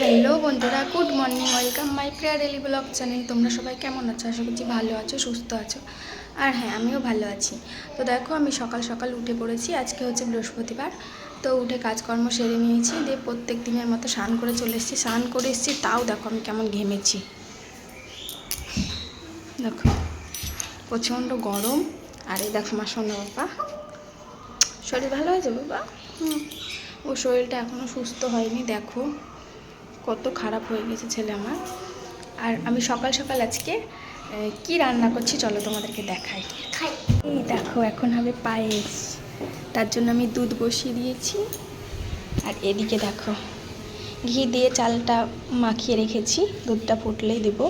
Hello বন্ধুরা, good morning, welcome my prayer daily blog channel. তোমরা সবাই কেমন আছো? আশা করছি ভালো আছো, সুস্থ আছো। আর হ্যাঁ আমিও ভালো আছি। তো দেখো, আমি সকাল সকাল উঠে পড়েছি, আজকে হচ্ছে বৃহস্পতিবার। তো উঠে কাজকর্ম সেরে নিয়েছি, দিয়ে প্রত্যেক দিনের মতো স্নান করে চলে এসেছি। স্নান করে এসেছি, তাও দেখো আমি কেমন ঘেমেছি। দেখো, প্রচণ্ড গরম। আর এই দেখো মা সোনা বাবা। শরীর ভালো হয়েছে বাবা? ও শরীরটা এখনও সুস্থ হয়নি, দেখো। কত খারাপ হয়ে গেছে ছেলে আমার। আর আমি সকাল সকাল আজকে কি রান্না করছি চলো তোমাদেরকে দেখাই। এই দেখো এখন হবে পায়েস। তার জন্য আমি দুধ বসিয়ে দিয়েছি। আর এদিকে দেখো ঘি দিয়ে চালটা মাখিয়ে রেখেছি দুধটা ফুটলেই দেবো।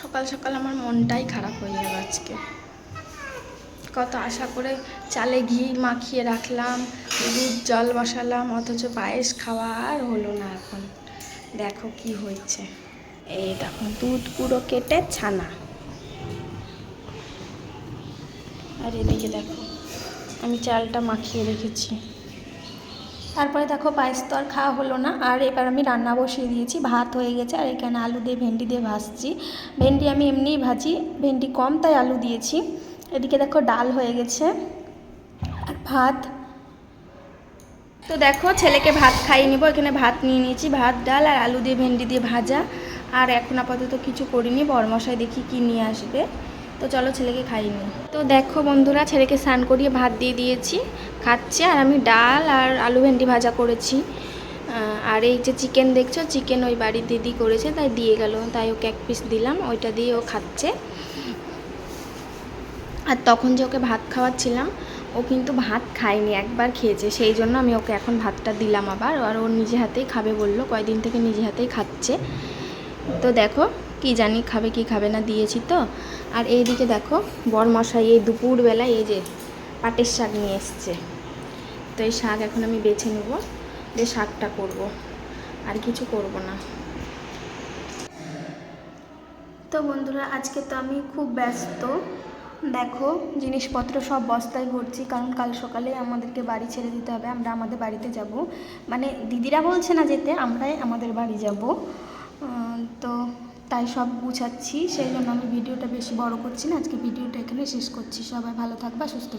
সকাল সকাল আমার মনটাই খারাপ হয়ে যাবে আজকে। কত আশা করে চালে ঘি মাখিয়ে রাখলাম, দুধ, জল বসালাম, অথচ পায়েস খাওয়া আর হলো না এখন। দেখো কি হয়েছে। এই দেখো, দুধ পুরো কেটে ছানা। আর এদিকে দেখো, আমি চালটা মাখিয়ে রেখেছি। তারপরে দেখো পায়েস তো আর খাওয়া হলো না, আর এবার আমি রান্না বসিয়ে দিয়েছি। ভাত হয়ে গেছে, আর এখানে আলু দিয়ে ভেন্ডি দিয়ে ভাজছি। ভেন্ডি আমি এমনিই ভাজি, ভেন্ডি কম, তাই আলু দিয়েছি। এদিকে দেখো ডাল হয়ে গেছে আর ভাত। তো দেখো, ছেলেকে ভাত খাইয়ে নিব। এখানে ভাত নিয়ে নিয়েছি, ভাত, ডাল আর আলু দিয়ে, ভেন্ডি দিয়ে ভাজা। আর এখন আপাতত কিছু করিনি, বরমশাই দেখি কি নিয়ে আসবে। তো চলো ছেলেকে খাইয়ে তো দেখো বন্ধুরা, ছেলেকে স্নান করিয়ে ভাত দিয়ে দিয়েছি, খাচ্ছে। আর আমি ডাল আর আলু, ভেন্ডি ভাজা করেছি। আর এই যে চিকেন দেখছ, চিকেন ওই বাড়ির দিদি করেছে, তাই দিয়ে গেল। তাই ওকে এক পিস দিলাম, ওইটা দিয়ে ও খাচ্ছে। আর তখন যে ওকে ভাত খাওয়াচ্ছিলাম, ও কিন্তু ভাত খায়নি একবার খেয়েছে, সেই জন্য আমি ওকে এখন ভাতটা দিলাম আবার। আর ও নিজে হাতেই খাবে বলল, কয়দিন থেকে নিজে হাতেই খাচ্ছে। তো দেখো, কি জানি খাবে কি খাবে না দিয়েছি তো। আর এইদিকে দেখো, বরমশাই এই দুপুরবেলায় এই যে পাটের শাক নিয়ে এসছে। তো এই শাক এখন আমি বেছে নেব, যে শাকটা করব। আর কিছু করব না। তো বন্ধুরা, আজকে তো আমি খুব ব্যস্ত। দেখো, জিনিসপত্র সব বস্তায় ভরছি, কারণ কাল সকালে আমাদেরকে বাড়ি ছেড়ে দিতে হবে, আমরা আমাদের বাড়িতে যাব। মানে দিদিরা বলছে না যেতে, আমরাই আমাদের বাড়ি যাব। তো তাই সব গুছাচ্ছি, সেই জন্য আমি ভিডিওটা বেশি বড় করছি না, আজকে ভিডিওটা এখানে শেষ করছি। সবাই ভালো থাকবা, সুস্থ